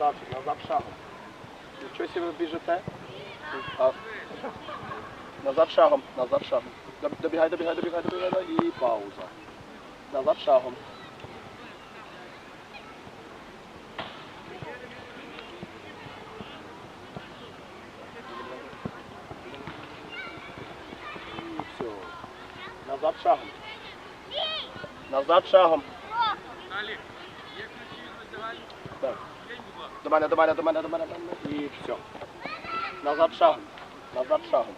Красавчик, назад шагом. Нічого себе ви біжите. А. Назад шагом, назад шагом. Доб- Добігай, добігай, добігай, добігай. І пауза. Назад шагом. І все. Назад шагом. Назад шагом. Так. До мене, до мене, до мене, до мене, до мене. І все. Назад шагом. Назад шагом.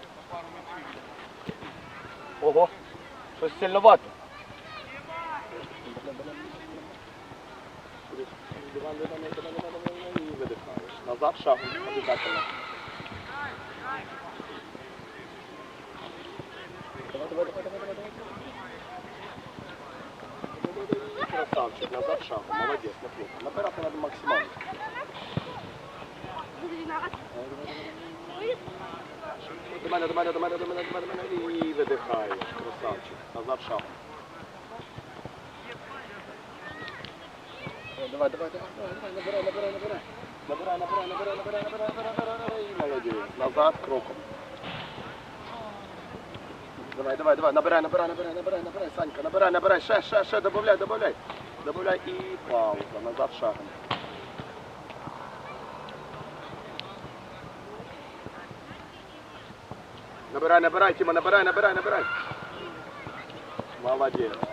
Ого. Щось сильновато. І. Назад шагом. Обязательно. Давай, давай, давай, давай, давай. Красавчик, назад шагом. Молодец, смотри. Набирати надо максимально. До мене, до мене, до мене, до мене, до мене, до мене. І видихаєш. Красавчик. Назад шагом. Давай, давай, давай, давай, давай, набирай, набирай, набирай. Набирай, набирай, набирай, набирай, набирай, набирай, набирай. І молодець. Назад кроком. Давай, давай, давай, набирай, набирай, набирай, набирай, набирай, Санька, набирай, набирай, ще, ще, ще, добавляй, добавляй. Добавляй і пауза, назад шагом. Набирай, набирай, Тима, набирай, набирай, набирай. Молодец.